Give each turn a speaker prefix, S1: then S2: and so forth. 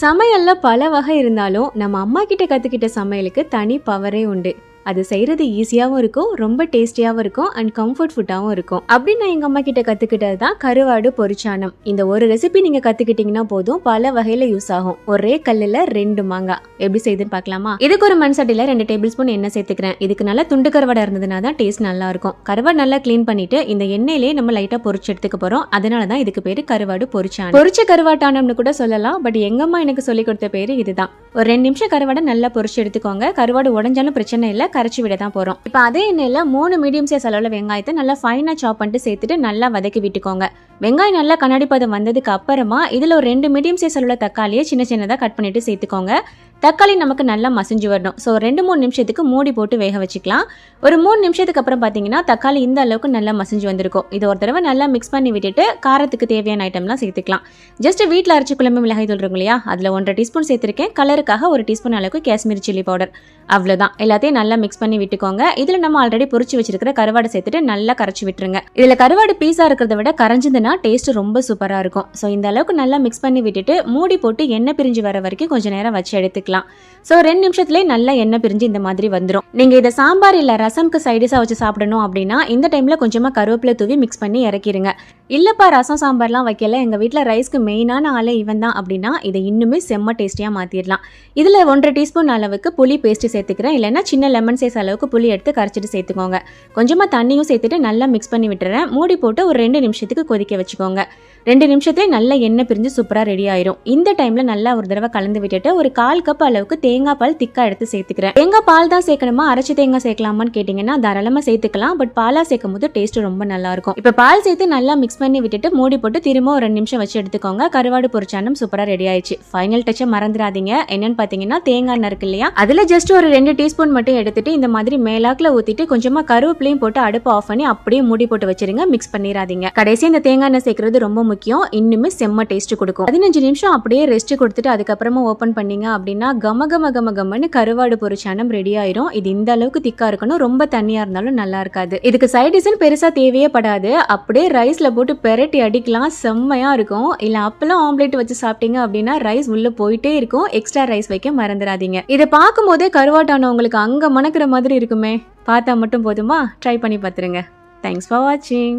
S1: சமையல்ல பல வகை இருந்தாலும் நம்ம அம்மா கிட்ட கத்துக்கிட்ட சமையலுக்கு தனி பவரே உண்டு. அது செய்கிறது ஈஸியாகவும் இருக்கும் ரொம்ப டேஸ்டியாகவும் இருக்கும் அண்ட் கம்ஃபர்ட் ஃபுட்டாகவும் இருக்கும். அப்படின்னு நான் எங்கள் அம்மா கிட்ட கற்றுக்கிட்டது தான் கருவாடு பொரிச்சானம் இந்த ஒரு ரெசிபி நீங்கள் கற்றுக்கிட்டிங்கன்னா போதும் பல வகையில் யூஸ் ஆகும். ஒரே கல்லில் ரெண்டு மாங்காய். எப்படி செய்யுதுன்னு பார்க்கலாமா? இதுக்கு ஒரு மண் சட்டியில ரெண்டு டேபிள் ஸ்பூன் எண்ணெய் சேர்த்துக்கிறேன். இதுக்கு நல்லா துண்டு கருவாடை இருந்ததுனா தான் டேஸ்ட் நல்லா இருக்கும் கருவாடு நல்லா க்ளீன் பண்ணிட்டு இந்த எண்ணெயிலே நம்ம லைட்டாக பொரிச்சு எடுத்துக்க போகிறோம் அதனால தான் இதுக்கு பேர் கருவாடு பொரிச்சானம் பொரிச்ச கருவாட்டானம்னு கூட சொல்லலாம் பட் எங்கள் அம்மா எனக்கு சொல்லி கொடுத்த பேர் இதுதான். ஒரு ரெண்டு நிமிஷம் கருவாடை நல்லா பொரிச்சு எடுத்துக்கோங்க. கருவாடு உடஞ்சாலும் பிரச்சனை இல்லை கரைச்சி விட தான் போகிறோம் இப்போ அதே எண்ணெயில் மூணு மீடியம் சைஸ் அளவில் வெங்காயத்தை நல்லா ஃபைனாக சாப் பண்ணிட்டு சேர்த்துட்டு நல்லா வதக்கி விட்டுக்கோங்க. வெங்காயம் நல்லா கண்ணாடி பதம் வந்ததுக்கு அப்புறமா இதில் ஒரு ரெண்டு மீடியம் சைஸ் அளவில் தக்காளியை சின்ன சின்னதாக கட் பண்ணிட்டு சேர்த்துக்கோங்க. தக்காளி நமக்கு நல்லா மசிஞ்சு வரணும். ஸோ ரெண்டு மூணு நிமிஷத்துக்கு மூடி போட்டு வேக வச்சுக்கலாம். ஒரு மூணு நிமிஷத்துக்கு அப்புறம் பார்த்தீங்கன்னா தக்காளி இந்த அளவுக்கு நல்லா மசிஞ்சு வந்திருக்கும். இது ஒரு தடவை நல்லா மிக்ஸ் பண்ணி விட்டுட்டு காரத்துக்கு தேவையான ஐட்டம்லாம் சேர்த்துக்கலாம். ஜஸ்ட் வீட்டில் அரைச்சி குழம்பு மிளகாய் தூள் இருக்கும் இல்லையா? அதில் ஒன்றரை டீஸ்பூன் சேர்த்துருக்கேன். கலருக்காக ஒரு டீஸ்பூன் அளவுக்கு காஷ்மீர் சில்லி பவுடர் அவ்வளோதான் எல்லாத்தையும் நல்லா மிக்ஸ் பண்ணி விட்டுக்கோங்க. இதில் நம்ம ஆல்ரெடி பொறிச்சு வச்சிருக்கிற கருவாடை சேர்த்துட்டு நல்லா கரைச்சி விட்டுருங்க. இதில் கருவாடு பீஸாக இருக்கிறத விட கரைஞ்சதுன்னா டேஸ்ட் ரொம்ப சூப்பராக இருக்கும். ஸோ இந்த அளவுக்கு நல்லா மிக்ஸ் பண்ணி விட்டுட்டு மூடி போட்டு எண்ணெய் பிரிஞ்சு வர வரைக்கும் கொஞ்சம் நேரம் வச்சு எடுத்துக்கலாம். ஸோ ரெண்டு நிமிஷத்துலேயே நல்லா எண்ணெய் பிரிஞ்சு இந்த மாதிரி வந்துடும் நீங்கள் இதை சாம்பார் இல்லை ரசம்க்கு சைடிஸாக வச்சு சாப்பிடணும் அப்படின்னா இந்த டைமில் கொஞ்சமாக கருவேப்பிலை தூவி மிக்ஸ் பண்ணி இறக்கிடுங்க இல்லைப்பா ரசம் சாம்பார்லாம் வைக்கல. எங்கள் வீட்டில் ரைஸ்க்கு மெயினான ஆளே இவன் தான் அப்படின்னா இதை இன்னுமே செம்ம டேஸ்டியாக மாற்றிடலாம் இதில் ஒன்றரை டீஸ்பூன் அளவுக்கு புளி பேஸ்ட்டு சேர்த்துக்கிறேன். இல்லைன்னா சின்ன லெமன் சைஸ் அளவுக்கு புளி எடுத்து கரைச்சிட்டு சேர்த்துக்கோங்க. கொஞ்சமாக தண்ணியும் சேர்த்துட்டு நல்லா மிக்ஸ் பண்ணி விட்டுறேன். மூடி போட்டு ஒரு ரெண்டு நிமிஷத்துக்கு கொதிக்க வச்சுக்கோங்க. ரெண்டு நிமிஷத்துலேயே நல்லா எண்ணெய் பிரிஞ்சு சூப்பராக ரெடி ஆயிரும். இந்த டைமில் நல்லா ஒரு தடவை கலந்து விட்டுட்டு ஒரு கால் கப் அளவுக்கு தேங்காய் பால் திக்கா எடுத்து சேர்த்துக்கிறேன். தேங்காய் பால் தான் சேர்க்கணுமா? அரைச்சி தேங்காய் சேர்க்கலாமான்னு கேட்டிங்கன்னா தாராளமாக சேர்த்துக்கலாம். பட் பாலாக சேர்க்கும் போது டேஸ்ட்டு ரொம்ப நல்லா இருக்கும். இப்போ பால் சேர்த்து நல்லா மிக்ஸ் பண்ணி விட்டுட்டு மூடி போட்டு திரும்ப ஒரு ரெண்டு நிமிஷம் வச்சு எடுத்துக்கோங்க. கருவாடு பொரிச்சானம் சூப்பராக ரெடி ஆயிடுச்சு. ஃபைனல் டச்சை மறந்துடாதீங்க. என்னன்னு பார்த்தீங்கன்னா தேங்காய் எண்ணெய் இல்லையா? அதில் ஜஸ்ட் ஒரு ரெண்டு டீஸ்பூன் மட்டும் எடுத்துட்டு இந்த மாதிரி மேலாக்கில் ஊற்றிட்டு கொஞ்சமாக கருவேப்பிலையும் போட்டு அடுப்பு ஆஃப் பண்ணி அப்படியே மூடி போட்டு வச்சிருங்க. மிக்ஸ் பண்ணிடாதீங்க. கடைசி இந்த தேங்காய் எண்ணெய் சேர்க்கறது ரொம்ப முக்கியம். இன்னுமே செம்ம டேஸ்ட் கொடுக்கும். பதினஞ்சு நிமிஷம் அப்படியே ரெஸ்ட் கொடுத்துட்டு அதுக்கப்புறமா ஓப்பன் பண்ணீங்க அப்படின்னா கம கம கம கமன்னு கருவாடு பொரிச்சானம் ரெடி ஆயிரும். இது இந்த அளவுக்கு திக்கா இருக்கணும். ரொம்ப தண்ணியா இருந்தாலும் நல்லா இருக்காது. இதுக்கு சைட் டிஷ்னு பெருசா தேவையே படாது. அப்படியே ரைஸ்ல போட்டு பெரட்டி அடிக்கலாம். செம்மையா இருக்கும். இல்லை அப்பெல்லாம் ஆம்லேட் வச்சு சாப்பிட்டீங்க அப்படின்னா ரைஸ் உள்ளே போயிட்டே இருக்கும். எக்ஸ்ட்ரா ரைஸ் வைக்க மறந்துடாதீங்க. இதை பார்க்கும்போதே கருவாட்டான உங்களுக்கு அங்கே மணக்கிற மாதிரி இருக்குமே. பார்த்தா மட்டும் போதுமா? ட்ரை பண்ணி பார்த்துருங்க. தேங்க்ஸ் ஃபார் வாட்சிங்